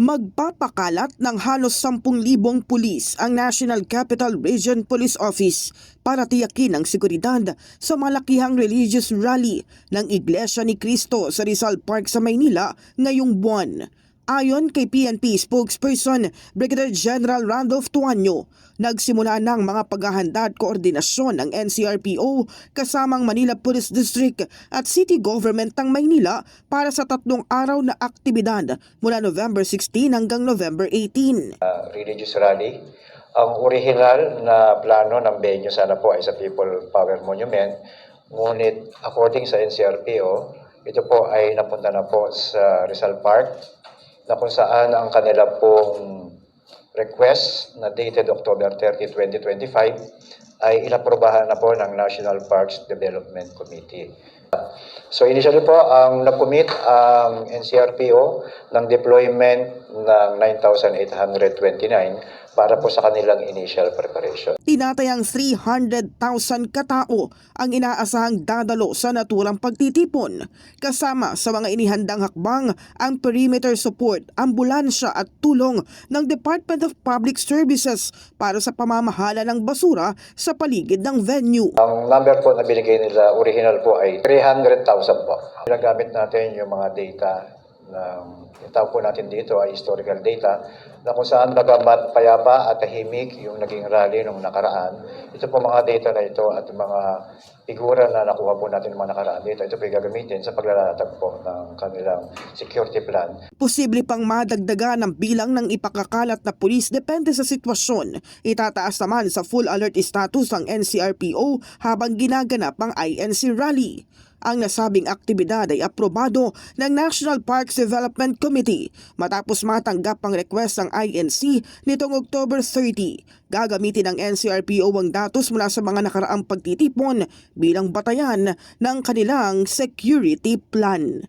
Magpapakalat ng halos 10,000 pulis ang National Capital Region Police Office para tiyakin ang seguridad sa malakihang religious rally ng Iglesia ni Cristo sa Rizal Park sa Maynila ngayong buwan. Ayon kay PNP spokesperson Brigadier General Randolph Tuanyo, nagsimula ng mga paghahanda at koordinasyon ng NCRPO kasamang Manila Police District at City Government ng Maynila para sa tatlong araw na aktibidad mula November 16 hanggang November 18. uh, religious rally. Ang original na plano ng venue sana po ay sa People Power Monument. Ngunit according sa NCRPO, ito po ay napunta na po sa Rizal Park na kung saan ang kanila pong request na dated October 30, 2025 ay inaprobahan na po ng National Parks Development Committee. So initially po, ang nakumit ang NCRPO ng deployment ng 9,829 para po sa kanilang initial preparation. Tinatayang 300,000 katao ang inaasahang dadalo sa naturang pagtitipon. Kasama sa mga inihandang hakbang ang perimeter support, ambulansya at tulong ng Department of Public Services para sa pamamahala ng basura sa paligid ng venue. Ang number po na binigay nila original po ay 300,000 po. Ginagamit natin yung mga data ng yung tawag po natin dito ay historical data na kung saan bagamat payapa at tahimik yung naging rally nung nakaraan. Ito po mga data na ito at mga figura na nakuha po natin mga nakaraan dito. Ito po gagamitin sa paglalatag po ng kanilang security plan. Posible pang madagdagan ang bilang ng ipakakalat na pulis depende sa sitwasyon. Itataas naman sa full alert status ang NCRPO habang ginaganap ang INC rally. Ang nasabing aktibidad ay aprobado ng National Parks Development Committee matapos matanggap ang request ng INC nitong October 30. Gagamitin ng NCRPO ang datos mula sa mga nakaraang pagtitipon bilang batayan ng kanilang security plan.